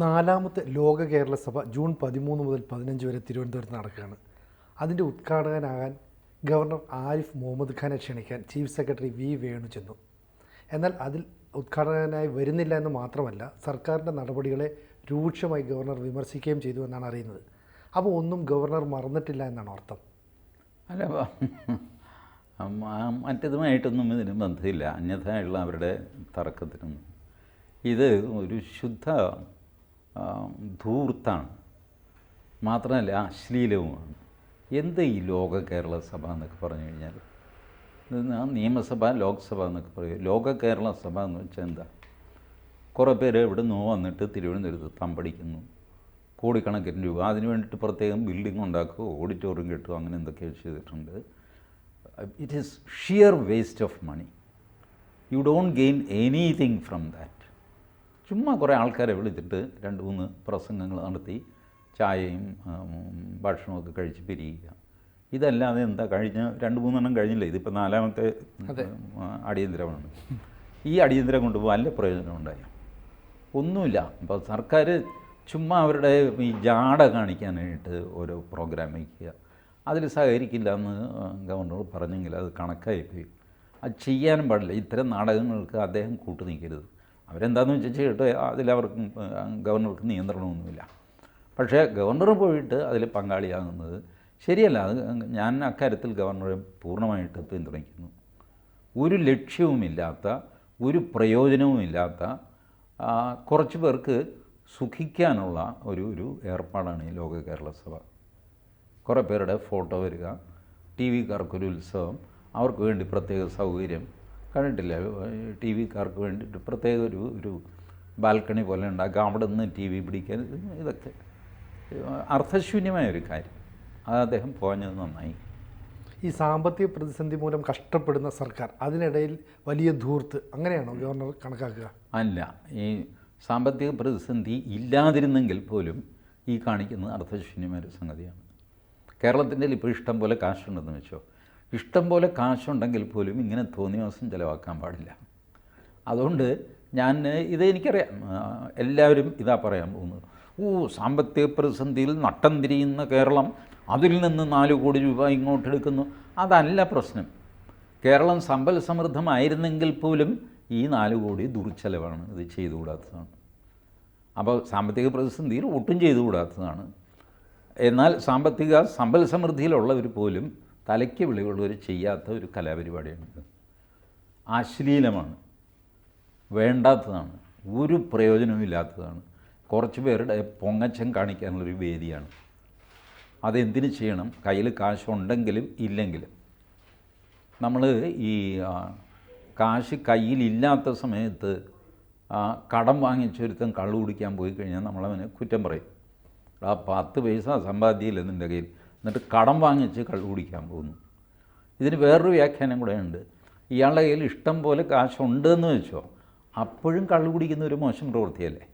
നാലാമത്തെ ലോക കേരള സഭ ജൂൺ പതിമൂന്ന് മുതൽ പതിനഞ്ച് വരെ തിരുവനന്തപുരത്ത് നടക്കുകയാണ്. അതിന്റെ ഉദ്ഘാടകനാകാൻ ഗവർണർ ആരിഫ് മുഹമ്മദ് ഖാനെ ക്ഷണിക്കാൻ ചീഫ് സെക്രട്ടറി വി വേണു ചെന്നു. എന്നാൽ അതിൽ ഉദ്ഘാടകനായി വരുന്നില്ല എന്ന് മാത്രമല്ല സർക്കാരിന്റെ നടപടികളെ രൂക്ഷമായി ഗവർണർ വിമർശിക്കുകയും ചെയ്തു എന്നാണ് അറിയുന്നത്. അപ്പോൾ ഒന്നും ഗവർണർ മറന്നിട്ടില്ല എന്നാണ് അർത്ഥം. അല്ല മറ്റേതുമായിട്ടൊന്നും ഇതിന് ബന്ധമില്ല. അന്യഥയുള്ള അവരുടെ തർക്കത്തിനൊന്നും ഇത് ഒരു ശുദ്ധ ധൂർത്താണ് മാത്രമല്ല അശ്ലീലവുമാണ് എന്ത് ഈ ലോക കേരള സഭ എന്നൊക്കെ പറഞ്ഞു കഴിഞ്ഞാൽ ന- നിയമസഭ ലോക്സഭ എന്നൊക്കെ പറയും. ലോക കേരള സഭ എന്ന് വെച്ചാൽ എന്താ? കുറേ പേര് ഇവിടെ നിന്ന് വന്നിട്ട് തിരുവനന്തപുരത്ത് തമ്പടിക്കുന്നു. കോടിക്കണക്കിന് രൂപ. അതിന് വേണ്ടിയിട്ട് പ്രത്യേകം ബിൽഡിംഗ് ഉണ്ടാക്കുക ഓഡിറ്റോറിയം കെട്ടുക അങ്ങനെ എന്തൊക്കെ ചെയ്തിട്ടുണ്ട്. It is sheer waste of money you don't gain anything from that ചുമ്മാ കുറേ ആൾക്കാരെ വിളിച്ചിട്ട് രണ്ട് മൂന്ന് പ്രസംഗങ്ങൾ നടത്തി ചായയും ഭക്ഷണമൊക്കെ കഴിച്ച് പിരിയുക. ഇതല്ലാതെ എന്താ കഴിഞ്ഞ രണ്ട് മൂന്നെണ്ണം കഴിഞ്ഞില്ല? ഇതിപ്പോൾ നാലാമത്തെ അടിയന്തരമാണ്. ഈ അടിയന്തരം കൊണ്ട് വല്ല പ്രയോജനം ഉണ്ടായി? ഒന്നുമില്ല. അപ്പോൾ സർക്കാർ ചുമ്മാ അവരുടെ ഈ ജാട കാണിക്കാനായിട്ട് ഓരോ പ്രോഗ്രാം വയ്ക്കുക. അതിൽ സഹകരിക്കില്ല എന്ന് ഗവർണർ പറഞ്ഞെങ്കിൽ അത് കണക്കായിപ്പോയി. അത് ചെയ്യാനും പാടില്ല. ഇത്തരം നാടകങ്ങൾക്ക് അദ്ദേഹം കൂട്ടു നിൽക്കരുത്. അവരെന്താണെന്ന് വെച്ചാൽ ചെയ്യട്ടെ അതിലവർക്കും ഗവർണർക്ക് നിയന്ത്രണമൊന്നുമില്ല. പക്ഷേ ഗവർണർ പോയിട്ട് അതിൽ പങ്കാളിയാകുന്നത് ശരിയല്ല. അത് ഞാൻ അക്കാര്യത്തിൽ ഗവർണറെ പൂർണമായിട്ട് പിന്തുണയ്ക്കുന്നു. ഒരു ലക്ഷ്യവുമില്ലാത്ത ഒരു പ്രയോജനവുമില്ലാത്ത കുറച്ച് പേർക്ക് സുഖിക്കാനുള്ള ഒരു ഒരു ഏർപ്പാടാണ് ഈ ലോക കേരള സഭ. കുറേ പേരുടെ ഫോട്ടോ വരിക ടി വിക്കാർക്കൊരു ഉത്സവം അവർക്ക് വേണ്ടി പ്രത്യേക സൗകര്യം കണ്ടിട്ടില്ല. ടി വിക്കാർക്ക് വേണ്ടിയിട്ട് പ്രത്യേക ഒരു ഒരു ബാൽക്കണി പോലെ ഉണ്ടാക്കുക. അവിടെ നിന്ന് ടി വി പിടിക്കാൻ ഇതൊക്കെ. അർത്ഥശൂന്യമായ ഒരു കാര്യം. അത് അദ്ദേഹം പോഞ്ഞത് നന്നായി. ഈ സാമ്പത്തിക പ്രതിസന്ധി മൂലം കഷ്ടപ്പെടുന്ന സർക്കാർ അതിനിടയിൽ വലിയ ധൂർത്ത് അങ്ങനെയാണോ ഗവർണർ കണക്കാക്കുക? അല്ല. ഈ സാമ്പത്തിക പ്രതിസന്ധി ഇല്ലാതിരുന്നെങ്കിൽ പോലും ഈ കാണിക്കുന്നത് അർത്ഥശൂന്യമായ ഒരു സംഗതിയാണ്. കേരളത്തിന്റെ ഇപ്പോൾ ഇഷ്ടം പോലെ കാശുണ്ടെന്ന് വെച്ചോ. ഇഷ്ടം പോലെ കാശുണ്ടെങ്കിൽ പോലും ഇങ്ങനെ തോന്നിയ ദിവസം ചിലവാക്കാൻ പാടില്ല. അതുകൊണ്ട് ഞാൻ ഇത് എനിക്കറിയാം. എല്ലാവരും ഇതാ പറയാൻ പോകുന്നത്. ഓ സാമ്പത്തിക പ്രതിസന്ധിയിൽ നട്ടം തിരിയുന്ന കേരളം അതിൽ നിന്ന് നാല് കോടി രൂപ ഇങ്ങോട്ടെടുക്കുന്നു അതല്ല പ്രശ്നം. കേരളം സമ്പൽ സമൃദ്ധമായിരുന്നെങ്കിൽ പോലും ഈ നാല് കോടി ദുർച്ചെലവാണ് ഇത് ചെയ്തുകൂടാത്തതാണ്. അപ്പോൾ സാമ്പത്തിക പ്രതിസന്ധിയിൽ ഒട്ടും ചെയ്തുകൂടാത്തതാണ്. എന്നാൽ സാമ്പത്തിക സമ്പൽ സമൃദ്ധിയിലുള്ളവർ പോലും തലയ്ക്ക് വിളിവുള്ളവർ ചെയ്യാത്ത ഒരു കലാപരിപാടിയാണിത്. അശ്ലീലമാണ്. വേണ്ടാത്തതാണ്. ഒരു പ്രയോജനവും ഇല്ലാത്തതാണ്. കുറച്ച് പേരുടെ പൊങ്ങച്ചം കാണിക്കാനുള്ളൊരു വേദിയാണ്. അതെന്തിനു ചെയ്യണം? കയ്യിൽ കാശുണ്ടെങ്കിലും ഇല്ലെങ്കിലും. നമ്മൾ ഈ കാശ് കയ്യിലില്ലാത്ത സമയത്ത് കടം വാങ്ങിച്ചൊരുത്തൻ കള്ളു കുടിക്കാൻ പോയി കഴിഞ്ഞാൽ നമ്മളവനെ കുറ്റം പറയും. ആ പത്ത് പൈസ സമ്പാദ്യമില്ല നിന്റെ കയ്യിൽ എന്നിട്ട് കടം വാങ്ങിച്ച് കള്ളു കുടിക്കാൻ പോകുന്നു. ഇതിന് വേറൊരു വ്യാഖ്യാനം കൂടെ ഉണ്ട്. ഇയാളുടെ കയ്യിൽ ഇഷ്ടം പോലെ കാശുണ്ട് എന്ന് വെച്ചോ അപ്പോഴും കള്ളു കുടിക്കുന്ന ഒരു മോശം പ്രവൃത്തിയല്ലേ?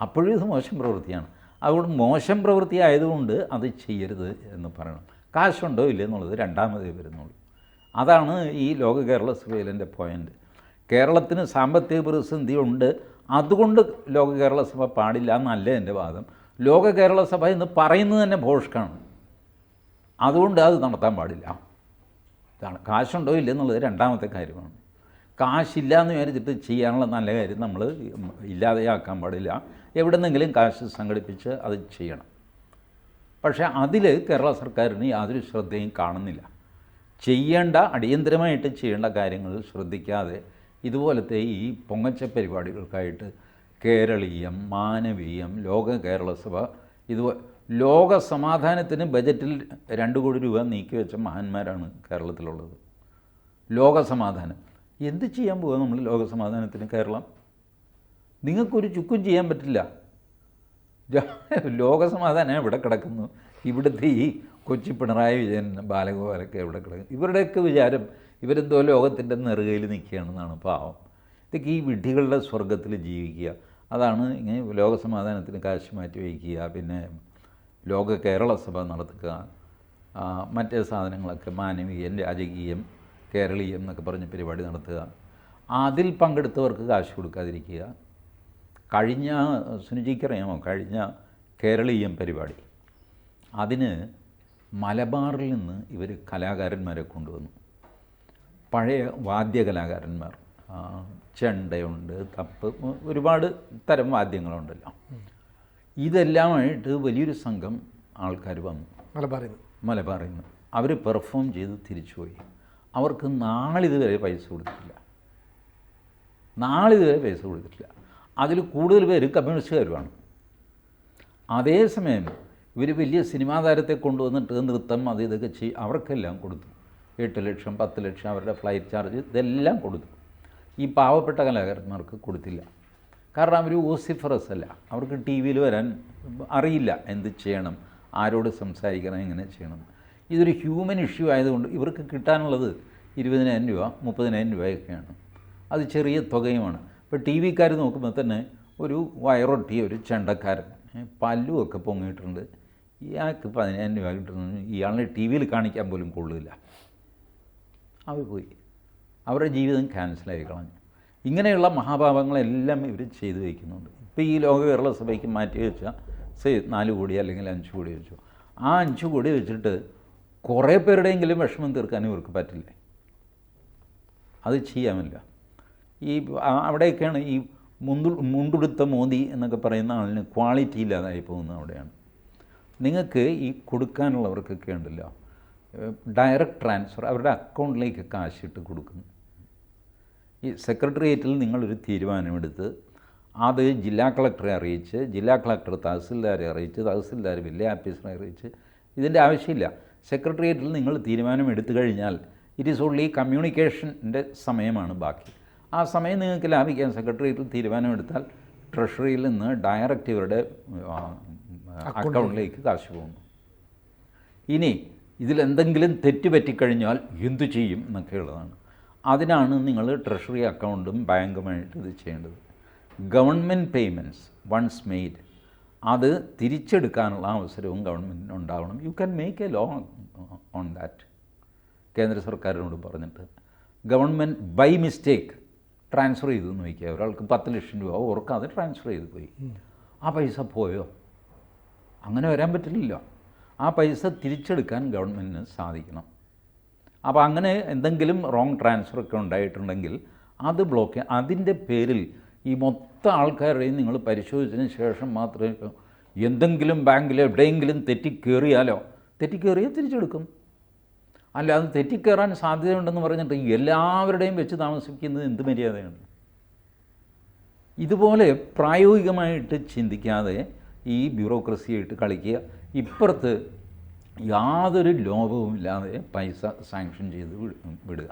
അപ്പോഴും ഇത് മോശം പ്രവൃത്തിയാണ്. അതുകൊണ്ട് മോശം പ്രവൃത്തി ആയതുകൊണ്ട് അത് ചെയ്യരുത് എന്ന് പറയണം. കാശുണ്ടോ ഇല്ലേ എന്നുള്ളത് രണ്ടാമതേ വരുന്നുള്ളൂ. അതാണ് ഈ ലോക കേരള സഭയിലെ പോയിന്റ് കേരളത്തിന് സാമ്പത്തിക പ്രതിസന്ധി ഉണ്ട്. അതുകൊണ്ട് ലോക കേരള സഭ പാടില്ല എന്നല്ല എന്റെ വാദം. ലോക കേരള സഭ എന്ന് പറയുന്നത് തന്നെ ഭോഷ്കാണ്. അതുകൊണ്ട് അത് നടത്താൻ പാടില്ല. ഇതാണ്. കാശുണ്ടോ ഇല്ലെന്നുള്ളത് രണ്ടാമത്തെ കാര്യമാണ്. കാശില്ല എന്ന് വിചാരിച്ചിട്ട് ചെയ്യാനുള്ള നല്ല കാര്യം നമ്മൾ ഇല്ലാതെയാക്കാൻ പാടില്ല. എവിടെ നിന്നെങ്കിലും കാശ് സംഘടിപ്പിച്ച് അത് ചെയ്യണം. പക്ഷേ അതിൽ കേരള സർക്കാരിന് യാതൊരു ശ്രദ്ധയും കാണുന്നില്ല. ചെയ്യേണ്ട അടിയന്തരമായിട്ട് ചെയ്യേണ്ട കാര്യങ്ങൾ ശ്രദ്ധിക്കാതെ ഇതുപോലത്തെ ഈ പൊങ്ങച്ച പരിപാടികൾക്കായിട്ട് കേരളീയം മാനവീയം ലോക കേരള സഭ ഇത് ലോക സമാധാനത്തിന് ബജറ്റിൽ രണ്ട് കോടി രൂപ നീക്കി വെച്ച മഹാന്മാരാണ് കേരളത്തിലുള്ളത്. ലോക സമാധാനം. എന്ത് ചെയ്യാൻ പോവുക നമ്മൾ ലോക സമാധാനത്തിന് കേരളം? നിങ്ങൾക്കൊരു ചുക്കും ചെയ്യാൻ പറ്റില്ല. ലോക സമാധാനം എവിടെ കിടക്കുന്നു? ഇവിടുത്തെ ഈ കൊച്ചി പിണറായി വിജയൻ ബാലഗോപാലൊക്കെ എവിടെ കിടക്കുന്നു? ഇവരുടെയൊക്കെ വിചാരം ഇവരെന്തോ ലോകത്തിന്റെ നെറുകയിൽ നിൽക്കുകയാണെന്നാണ് പാവം. ഇതൊക്കെ ഈ വിഡ്ഢികളുടെ സ്വർഗത്തിൽ ജീവിക്കുക. അതാണ് ഇങ്ങനെ ലോകസമാധാനത്തിന് കാശ് മാറ്റി വയ്ക്കുക പിന്നെ ലോക കേരള സഭ നടത്തുക മറ്റ് സാധനങ്ങളൊക്കെ മാനവീയം രാജകീയം കേരളീയം എന്നൊക്കെ പറഞ്ഞ് പരിപാടി നടത്തുക. അതിൽ പങ്കെടുത്തവർക്ക് കാശ് കൊടുക്കാതിരിക്കുക. കഴിഞ്ഞ സുനിജിക്കറിയാമോ? കഴിഞ്ഞ കേരളീയം പരിപാടി. അതിന് മലബാറിൽ നിന്ന് ഇവർ കലാകാരന്മാരെ കൊണ്ടുവന്നു. പഴയ വാദ്യകലാകാരന്മാർ ആ, ചെണ്ടയുണ്ട് തപ്പ് ഒരുപാട് തരം വാദ്യങ്ങളുണ്ടല്ലോ. ഇതെല്ലാമായിട്ട് വലിയൊരു സംഘം ആൾക്കാർ വന്നു. മലബാറിൽ മലബാറിൽ നിന്ന് അവർ പെർഫോം ചെയ്ത് തിരിച്ചുപോയി അവർക്ക് നാളിതുവരെ പൈസ കൊടുത്തിട്ടില്ല. നാളിതുവരെ പൈസ കൊടുത്തിട്ടില്ല. അതിൽ കൂടുതൽ പേര് കമ്മ്യൂണിസ്റ്റുകാരുമാണ് അതേസമയം ഇവർ വലിയ സിനിമാ താരത്തെ കൊണ്ടുവന്നിട്ട് നൃത്തം അത് ഇതൊക്കെ ചെയ്യും അവർക്കെല്ലാം കൊടുത്തു. എട്ട് ലക്ഷം പത്ത് ലക്ഷം അവരുടെ ഫ്ലൈറ്റ് ചാർജ് ഇതെല്ലാം കൊടുത്തു. ഈ പാവപ്പെട്ട കലാകാരന്മാർക്ക് കൊടുത്തില്ല. കാരണം അവർ ഓസിഫറസ് അല്ല. അവർക്ക് ടി വിയിൽ വരാൻ അറിയില്ല എന്ത് ചെയ്യണം ആരോട് സംസാരിക്കണം എങ്ങനെ ചെയ്യണം. ഇതൊരു ഹ്യൂമൻ ഇഷ്യൂ ആയതുകൊണ്ട് ഇവർക്ക് കിട്ടാനുള്ളത് ഇരുപതിനായിരം രൂപ മുപ്പതിനായിരം രൂപയൊക്കെയാണ്. അത് ചെറിയ തുകയുമാണ്. ഇപ്പോൾ ടി വിക്കാർ നോക്കുമ്പോൾ തന്നെ ഒരു വയറൊട്ടിയ ഒരു ചെണ്ടക്കാരൻ പല്ലുമൊക്കെ പൊങ്ങിയിട്ടുണ്ട്. ഇയാൾക്ക് പതിനായിരം രൂപ കിട്ടുന്നത് ഇയാളെ ടി വിയിൽ കാണിക്കാൻ പോലും കൊള്ളില്ല. അവർ പോയി. അവരുടെ ജീവിതം ക്യാൻസലായി കളഞ്ഞു ഇങ്ങനെയുള്ള മഹാഭാവങ്ങളെല്ലാം ഇവർ ചെയ്തു വയ്ക്കുന്നുണ്ട് ഇപ്പോൾ ഈ ലോക കേരള സഭയ്ക്ക് മാറ്റി വെച്ചാൽ സേ നാല് കോടി അല്ലെങ്കിൽ അഞ്ച് കോടി വെച്ചു. ആ അഞ്ച് കോടി വെച്ചിട്ട് കുറേ പേരുടെയെങ്കിലും വിഷമം തീർക്കാൻ ഇവർക്ക് പറ്റില്ലേ? അത് ചെയ്യാമില്ല. ഈ അവിടെയൊക്കെയാണ് ഈ മുന്തു മുണ്ടുടുത്ത മോദി എന്നൊക്കെ പറയുന്ന ആളിന് ക്വാളിറ്റി ഇല്ലാതായി പോകുന്നത് അവിടെയാണ്. നിങ്ങൾക്ക് ഈ കൊടുക്കാനുള്ളവർക്കൊക്കെ ഉണ്ടല്ലോ. ഡയറക്റ്റ് ട്രാൻസ്ഫർ അവരുടെ അക്കൗണ്ടിലേക്ക് കാശിട്ട് കൊടുക്കുന്നു. ഈ സെക്രട്ടേറിയറ്റിൽ നിങ്ങളൊരു തീരുമാനമെടുത്ത് അത് ജില്ലാ കളക്ടറെ അറിയിച്ച് ജില്ലാ കളക്ടർ തഹസിൽദാരെ അറിയിച്ച് തഹസിൽദാർ വലിയ ആഫീസറെ അറിയിച്ച് ഇതിന്റെ ആവശ്യമില്ല. സെക്രട്ടേറിയറ്റിൽ നിങ്ങൾ തീരുമാനം എടുത്തു കഴിഞ്ഞാൽ ഇറ്റ് ഈസ് ഓൺലി കമ്മ്യൂണിക്കേഷന്റെ സമയമാണ് ബാക്കി. ആ സമയം നിങ്ങൾക്ക് ലാഭിക്കാൻ സെക്രട്ടേറിയറ്റിൽ തീരുമാനമെടുത്താൽ ട്രഷറിയിൽ നിന്ന് ഡയറക്റ്റ് ഇവരുടെ അക്കൗണ്ടിലേക്ക് കാശ് പോകുന്നു. ഇനി ഇതിലെന്തെങ്കിലും തെറ്റ് പറ്റിക്കഴിഞ്ഞാൽ എന്തു ചെയ്യും എന്നൊക്കെയുള്ളതാണ് അതിനാണ് നിങ്ങൾ ട്രഷറി അക്കൗണ്ടും ബാങ്കുമായിട്ട് ഇത് ചെയ്യേണ്ടത്. Government payments once made. അത് തിരിച്ചെടുക്കാനുള്ള അവസരവും ഗവൺമെന്റിന് ഉണ്ടാവണം. You can make a law on that. കേന്ദ്ര സർക്കാരിനോട് പറഞ്ഞിട്ട് ഗവൺമെന്റ് ബൈ മിസ്റ്റേക്ക് ട്രാൻസ്ഫർ ചെയ്തു വയ്ക്കുക. ഒരാൾക്ക് പത്ത് ലക്ഷം രൂപ ഓർക്കാതെ ട്രാൻസ്ഫർ ചെയ്ത് പോയി. ആ പൈസ പോയോ? അങ്ങനെ വരാൻ പറ്റില്ലല്ലോ. ആ പൈസ തിരിച്ചെടുക്കാൻ ഗവൺമെന്റിന് സാധിക്കണം. അപ്പോൾ അങ്ങനെ എന്തെങ്കിലും റോങ് ട്രാൻസ്ഫർ ഒക്കെ ഉണ്ടായിട്ടുണ്ടെങ്കിൽ അത് ബ്ലോക്ക് അതിന്റെ പേരിൽ ഈ മൊത്തം ആൾക്കാരുടെയും നിങ്ങൾ പരിശോധിച്ചതിന് ശേഷം മാത്രമേ എന്തെങ്കിലും ബാങ്കിൽ എവിടെയെങ്കിലും തെറ്റിക്കേറിയാലോ തെറ്റിക്കേറിയാൽ തിരിച്ചെടുക്കും. അല്ലാതെ തെറ്റിക്കേറാൻ സാധ്യതയുണ്ടെന്ന് പറഞ്ഞിട്ട് എല്ലാവരുടെയും വെച്ച് താമസിക്കുന്നത് എന്ത് മര്യാദയാണ്? ഇതുപോലെ പ്രായോഗികമായിട്ട് ചിന്തിക്കാതെ ഈ ബ്യൂറോക്രസിയായിട്ട് കളിക്കുക ഇപ്പുറത്ത് യാതൊരു ലോഭവും ഇല്ലാതെ പൈസ സാങ്ഷൻ ചെയ്ത് വിടുക.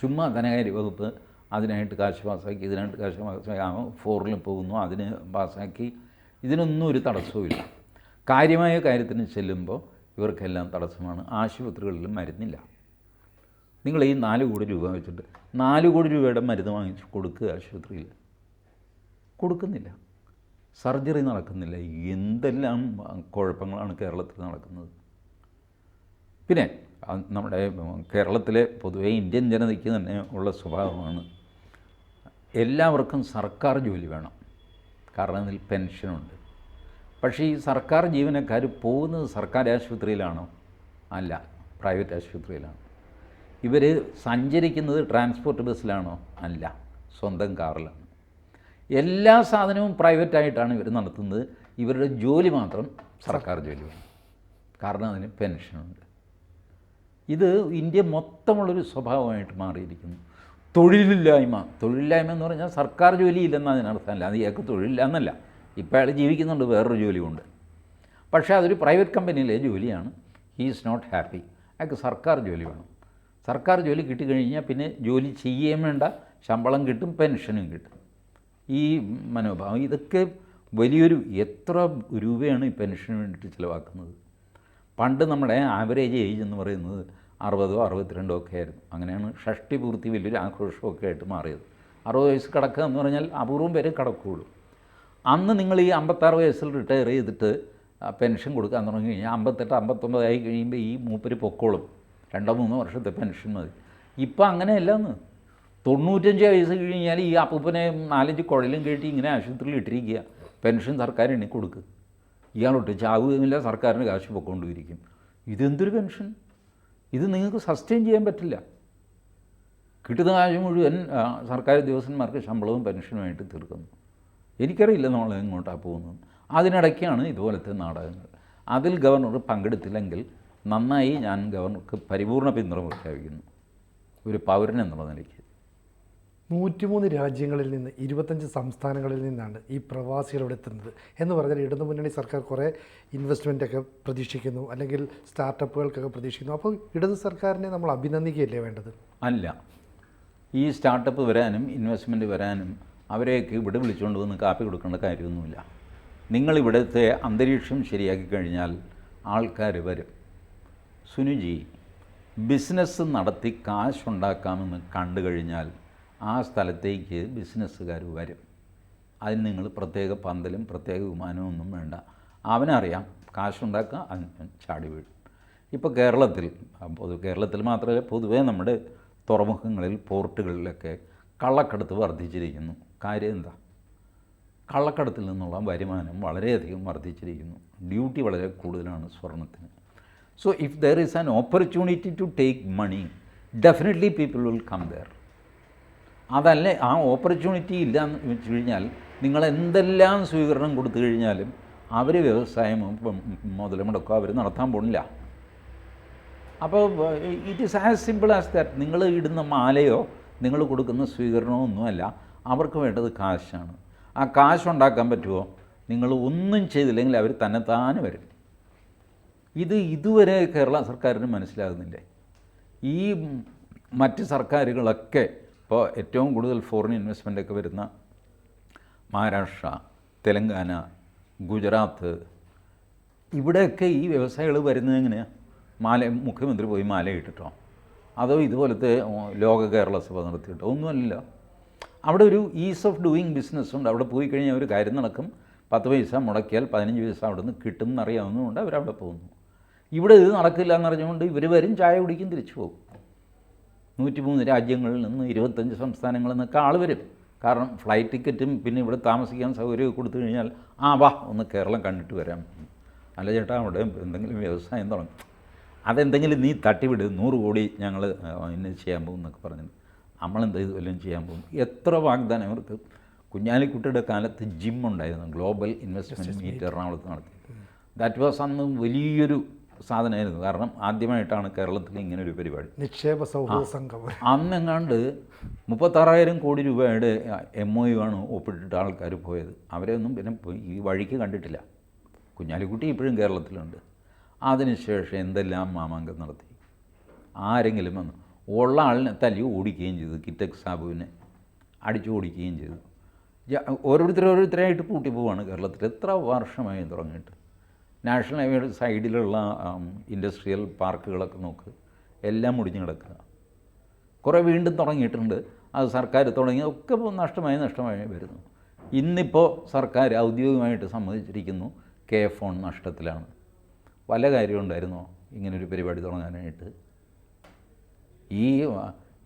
ചുമ്മാ ധനകാര്യ വകുപ്പ് അതിനായിട്ട് കാശ് പാസ്സാക്കി ഇതിനായിട്ട് കാശ് പാസ്സാക്കി ഫോറിൽ പോകുന്നു അതിന് പാസ്സാക്കി ഇതിനൊന്നും ഒരു തടസ്സവുമില്ല കാര്യമായ കാര്യത്തിന് ചെല്ലുമ്പോൾ ഇവർക്കെല്ലാം തടസ്സമാണ്. ആശുപത്രികളിലും മരുന്നില്ല. നിങ്ങൾ ഈ നാല് കോടി രൂപ വെച്ചിട്ട് നാല് കോടി രൂപയുടെ മരുന്ന് വാങ്ങിച്ച് കൊടുക്കുക ആശുപത്രിയിൽ. കൊടുക്കുന്നില്ല. സർജറി നടക്കുന്നില്ല. എന്തെല്ലാം കുഴപ്പങ്ങളാണ് കേരളത്തിൽ നടക്കുന്നത്? പിന്നെ നമ്മുടെ കേരളത്തിലെ പൊതുവേ ഇന്ത്യൻ ജനതയ്ക്ക് തന്നെ ഉള്ള സ്വഭാവമാണ് എല്ലാവർക്കും സർക്കാർ ജോലി വേണം. കാരണം അതിൽ പെൻഷനുണ്ട്. പക്ഷേ ഈ സർക്കാർ ജീവനക്കാർ പോകുന്നത് സർക്കാർ ആശുപത്രിയിലാണോ? അല്ല പ്രൈവറ്റ് ആശുപത്രിയിലാണ്. ഇവർ സഞ്ചരിക്കുന്നത് ട്രാൻസ്പോർട്ട് ബസ്സിലാണോ? അല്ല സ്വന്തം കാറിലാണ്. എല്ലാ സാധനവും പ്രൈവറ്റായിട്ടാണ് ഇവർ നടത്തുന്നത്. ഇവരുടെ ജോലി മാത്രം സർക്കാർ ജോലിയാണ് കാരണം അതിന് പെൻഷനുണ്ട്. ഇത് ഇന്ത്യ മൊത്തമുള്ളൊരു സ്വഭാവമായിട്ട് മാറിയിരിക്കുന്നു. തൊഴിലില്ലായ്മ. തൊഴിലില്ലായ്മ എന്ന് പറഞ്ഞാൽ സർക്കാർ ജോലി ഇല്ലെന്നാണ് അതിനർത്ഥമല്ല അത് ഇയാൾക്ക് തൊഴിലില്ല എന്നല്ല ഇപ്പോൾ അയാൾ ജീവിക്കുന്നുണ്ട് വേറൊരു ജോലിയുണ്ട് പക്ഷേ അതൊരു പ്രൈവറ്റ് കമ്പനിയിലെ ജോലിയാണ്. ഹീ ഈസ് നോട്ട് ഹാപ്പി അയാൾക്ക് സർക്കാർ ജോലി വേണം. സർക്കാർ ജോലി കിട്ടിക്കഴിഞ്ഞാൽ പിന്നെ ജോലി ചെയ്യുകയും വേണ്ട. ശമ്പളം കിട്ടും പെൻഷനും കിട്ടും. ഈ മനോഭാവം ഇതൊക്കെ വലിയൊരു എത്ര രൂപയാണ് ഈ പെൻഷന് വേണ്ടിയിട്ട് ചിലവാക്കുന്നത്? പണ്ട് നമ്മുടെ ആവറേജ് ഏജ് എന്ന് പറയുന്നത് അറുപതോ അറുപത്തിരണ്ടോ ഒക്കെ ആയിരുന്നു. അങ്ങനെയാണ് ഷഷ്ടി പൂർത്തി വലിയൊരു ആഘോഷമൊക്കെ ആയിട്ട് മാറിയത്. അറുപത് വയസ്സ് കിടക്കുക എന്ന് പറഞ്ഞാൽ അപൂർവം പേരെ കിടക്കുകയുള്ളൂ. അന്ന് നിങ്ങൾ ഈ അമ്പത്താറ് വയസ്സിൽ റിട്ടയർ ചെയ്തിട്ട് പെൻഷൻ കൊടുക്കാൻ തുടങ്ങി കഴിഞ്ഞാൽ അമ്പത്തെട്ട് അമ്പത്തൊമ്പതായി കഴിയുമ്പോൾ ഈ മൂപ്പര് പൊക്കോളും. രണ്ടോ മൂന്നോ വർഷത്തെ പെൻഷൻ മതി. ഇപ്പം അങ്ങനെയല്ല എന്ന് തൊണ്ണൂറ്റഞ്ച് വയസ്സ് കഴിഞ്ഞാൽ ഈ അപ്പൂപ്പനെ നാലഞ്ച് കുഴലും കേട്ടി ഇങ്ങനെ ആശുപത്രിയിൽ ഇട്ടിരിക്കുക. പെൻഷൻ സർക്കാർ എണ്ണി കൊടുക്കുക ഇയാളൊട്ട് ചാവുകയുമില്ല സർക്കാരിന് കാശ് പൊക്കൊണ്ടിരിക്കും. ഇതെന്തൊരു പെൻഷൻ? ഇത് നിങ്ങൾക്ക് സസ്റ്റെയിൻ ചെയ്യാൻ പറ്റില്ല. കിട്ടുന്ന കാശ് മുഴുവൻ സർക്കാർ ഉദ്യോഗസ്ഥന്മാർക്ക് ശമ്പളവും പെൻഷനുമായിട്ട് തീർക്കുന്നു. എനിക്കറിയില്ല നമ്മൾ എങ്ങോട്ടാണ് പോകുന്നത്. അതിനിടയ്ക്കാണ് ഇതുപോലത്തെ നാടകങ്ങൾ. അതിൽ ഗവർണർ പങ്കെടുത്തില്ലെങ്കിൽ നന്നായി ഞാൻ ഗവർണർക്ക് പരിപൂർണ പിന്തുണ പ്രഖ്യാപിക്കുന്നു. ഒരു പൗരൻ എന്നുള്ള നിലയ്ക്ക്. നൂറ്റിമൂന്ന് രാജ്യങ്ങളിൽ നിന്ന് ഇരുപത്തഞ്ച് സംസ്ഥാനങ്ങളിൽ നിന്നാണ് ഈ പ്രവാസികൾ ഇവിടെ എത്തുന്നത് എന്ന് പറഞ്ഞാൽ ഇടതു മുന്നണി സർക്കാർ കുറേ ഇൻവെസ്റ്റ്മെന്റൊക്കെ പ്രതീക്ഷിക്കുന്നു അല്ലെങ്കിൽ സ്റ്റാർട്ടപ്പുകൾക്കൊക്കെ പ്രതീക്ഷിക്കുന്നു. അപ്പോൾ ഇടതു സർക്കാരിനെ നമ്മൾ അഭിനന്ദിക്കുകയല്ലേ വേണ്ടത്? അല്ല. ഈ സ്റ്റാർട്ടപ്പ് വരാനും ഇൻവെസ്റ്റ്മെന്റ് വരാനും അവരെയൊക്കെ ഇവിടെ വിളിച്ചുകൊണ്ട് വന്ന് കാപ്പി കൊടുക്കേണ്ട കാര്യമൊന്നുമില്ല. നിങ്ങളിവിടുത്തെ അന്തരീക്ഷം ശരിയാക്കി കഴിഞ്ഞാൽ ആൾക്കാർ വരും. സുനുജി ബിസിനസ് നടത്തി കാശുണ്ടാക്കാമെന്ന് കണ്ടു കഴിഞ്ഞാൽ ആ സ്ഥലത്തേക്ക് ബിസിനസ്സുകാർ വരും. അതിന് നിങ്ങൾ പ്രത്യേക പന്തലും പ്രത്യേക വിമാനവും ഒന്നും വേണ്ട. അവനറിയാം കാശുണ്ടാക്കുക അവൻ ചാടി വീഴും. ഇപ്പോൾ കേരളത്തിൽ പൊതു കേരളത്തിൽ മാത്രമല്ല പൊതുവേ നമ്മുടെ തുറമുഖങ്ങളിൽ പോർട്ടുകളിലൊക്കെ കള്ളക്കടത്ത് വർദ്ധിച്ചിരിക്കുന്നു. കാര്യം എന്താ? കള്ളക്കടത്തിൽ നിന്നുള്ള വരുമാനം വളരെയധികം വർദ്ധിച്ചിരിക്കുന്നു. ഡ്യൂട്ടി വളരെ കൂടുതലാണ് സ്വർണത്തിന്. So if there is an opportunity to take money definitely people will come there അതല്ല? ആ ഓപ്പർച്യൂണിറ്റി ഇല്ല എന്ന് വെച്ച് കഴിഞ്ഞാൽ നിങ്ങൾ എന്തെല്ലാം സ്വീകരണം കൊടുത്തു കഴിഞ്ഞാലും അവർ വ്യവസായം മുതൽ മുടക്കോ അവർ നടത്താൻ പോണില്ല അപ്പോൾ it is as simple as that നിങ്ങൾ ഇടുന്ന മാലയോ നിങ്ങൾ കൊടുക്കുന്ന സ്വീകരണമോ ഒന്നുമല്ല. അവർക്ക് വേണ്ടത് കാശാണ്. ആ കാശ് ഉണ്ടാക്കാൻ പറ്റുമോ? നിങ്ങൾ ഒന്നും ചെയ്തില്ലെങ്കിൽ അവർ തന്നെത്താനെ വരും. ഇത് ഇതുവരെ കേരള സർക്കാരിന് മനസ്സിലാകുന്നില്ലേ? ഈ മറ്റ് സർക്കാരുകളൊക്കെ ഇപ്പോൾ ഏറ്റവും കൂടുതൽ ഫോറിൻ ഇൻവെസ്റ്റ്മെന്റ് ഒക്കെ വരുന്ന മഹാരാഷ്ട്ര തെലങ്കാന ഗുജറാത്ത് ഇവിടെയൊക്കെ ഈ വ്യവസായികൾ വരുന്നത് എങ്ങനെയാണ് മാല മുഖ്യമന്ത്രി പോയി മാല ഇട്ടിട്ടോ? അതോ ഇതുപോലത്തെ ലോക കേരള സഭ നടത്തിയിട്ടോ? ഒന്നുമല്ല. അവിടെ ഒരു ഈസ് ഓഫ് ഡൂയിങ് ബിസിനസ് ഉണ്ട്. അവിടെ പോയി കഴിഞ്ഞാൽ ഒരു കാര്യം നടക്കും. പത്ത് പൈസ മുടക്കിയാൽ പതിനഞ്ച് പൈസ അവിടെ നിന്ന് കിട്ടും എന്നറിയാവുന്നതുകൊണ്ട് അവരവിടെ പോകുന്നു. ഇവിടെ ഇത് നടക്കില്ല എന്നറിഞ്ഞുകൊണ്ട് ഇവർ വരും ചായ കുടിക്കും തിരിച്ചു പോകും. നൂറ്റിമൂന്ന് രാജ്യങ്ങളിൽ നിന്ന് ഇരുപത്തഞ്ച് സംസ്ഥാനങ്ങളിൽ നിന്നൊക്കെ ആൾ വരും. കാരണം ഫ്ലൈറ്റ് ടിക്കറ്റും പിന്നെ ഇവിടെ താമസിക്കാൻ സൗകര്യം കൊടുത്തു കഴിഞ്ഞാൽ ആ വാ ഒന്ന് കേരളം കണ്ടിട്ട് വരാം. അല്ല ചേട്ടാ അവിടെ എന്തെങ്കിലും വ്യവസായം തുടങ്ങും. അതെന്തെങ്കിലും നീ തട്ടിവിട് നൂറ് കോടി ഞങ്ങൾ ഇന്ന് ചെയ്യാൻ പോകും എന്നൊക്കെ പറഞ്ഞു. നമ്മളെന്ത് വല്ലതും ചെയ്യാൻ പോകും? എത്ര വാഗ്ദാനം ഇവർക്ക്? കുഞ്ഞാലിക്കുട്ടിയുടെ കാലത്ത് ജിം ഉണ്ടായിരുന്നു ഗ്ലോബൽ ഇൻവെസ്റ്റ്മെന്റ് മീറ്റ്. എറണാകുളത്ത് നടത്തി ദാറ്റ് വാസ് അന്ന് വലിയൊരു സാധനമായിരുന്നു. കാരണം ആദ്യമായിട്ടാണ് കേരളത്തിൽ ഇങ്ങനെ ഒരു പരിപാടി. നിക്ഷേപ സൗഹൃദ സംഘം. അന്നെങ്ങാണ്ട് മുപ്പത്താറായിരം കോടി രൂപയുടെ എം ഒ യു ആണ് ഒപ്പിട്ടിട്ട് ആൾക്കാർ പോയത്. അവരെയൊന്നും പിന്നെ ഈ വഴിക്ക് കണ്ടിട്ടില്ല. കുഞ്ഞാലിക്കുട്ടി ഇപ്പോഴും കേരളത്തിലുണ്ട്. അതിനുശേഷം എന്തെല്ലാം മാമാങ്കം നടത്തി? ആരെങ്കിലും വന്നു ഉള്ള ആളിനെ തല്ലി ഓടിക്കുകയും ചെയ്തു കിറ്റക് സാബുവിനെ അടിച്ചു ഓടിക്കുകയും ചെയ്തു. ഓരോരുത്തരെ ഓരോരുത്തർ ഓരോരുത്തരായിട്ട് പൂട്ടി പോവാണ് കേരളത്തിൽ. എത്ര വർഷമായി തുടങ്ങിയിട്ട്. നാഷണൽ ഹൈവേയുടെ സൈഡിലുള്ള ഇൻഡസ്ട്രിയൽ പാർക്കുകളൊക്കെ നോക്ക്. എല്ലാം മുടിഞ്ഞു കിടക്കുക. കുറേ വീണ്ടും തുടങ്ങിയിട്ടുണ്ട്. അത് സർക്കാർ തുടങ്ങി. ഒക്കെ നഷ്ടമായി നഷ്ടമായി വരുന്നു. ഇന്നിപ്പോൾ സർക്കാർ ഔദ്യോഗികമായിട്ട് സമ്മതിച്ചിരിക്കുന്നു കെ ഫോൺ നഷ്ടത്തിലാണ്. പല കാര്യം ഉണ്ടായിരുന്നോ ഇങ്ങനൊരു പരിപാടി തുടങ്ങാനായിട്ട്? ഈ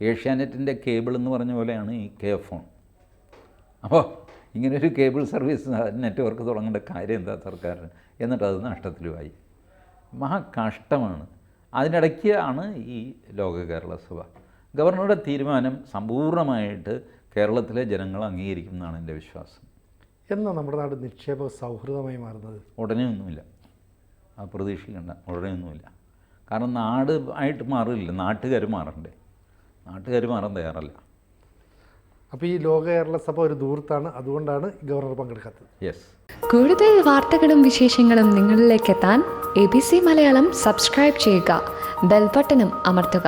ഏഷ്യാനെറ്റിന്റെ കേബിൾ എന്ന് പറഞ്ഞ പോലെയാണ് ഈ കെ ഫോൺ. അപ്പോൾ ഇങ്ങനൊരു കേബിൾ സർവീസ് നെറ്റ്വർക്ക് തുടങ്ങേണ്ട കാര്യം എന്താ സർക്കാരിന്? എന്നിട്ട് അത് നഷ്ടത്തിലുമായി. മഹാ കഷ്ടമാണ് അതിനിടയ്ക്ക് ആണ് ഈ ലോക കേരള സഭ. ഗവർണറുടെ തീരുമാനം സമ്പൂർണമായിട്ട് കേരളത്തിലെ ജനങ്ങൾ അംഗീകരിക്കും എന്നാണ് എന്റെ വിശ്വാസം. എന്നാ നമ്മുടെ നാട് നിക്ഷേപ സൗഹൃദമായി മാറുന്നത്? ഉടനെ ഒന്നുമില്ല അത് പ്രതീക്ഷിക്കേണ്ട. ഉടനെ ഒന്നുമില്ല കാരണം നാട് ആയിട്ട് മാറില്ല. നാട്ടുകാർ മാറണ്ടേ. നാട്ടുകാർ മാറാൻ തയ്യാറല്ല. അപ്പോൾ ഈ ലോക കേരള സഭ ഒരു ദൂരത്താണ് അതുകൊണ്ടാണ് ഗവർണർ പങ്കെടുക്കാത്തത്. യെസ് കൂടുതൽ വാർത്തകളും വിശേഷങ്ങളും നിങ്ങളിലേക്ക് എത്താൻ A B C Malayalam subscribe ചെയ്യുക. ബെൽബട്ടനും അമർത്തുക.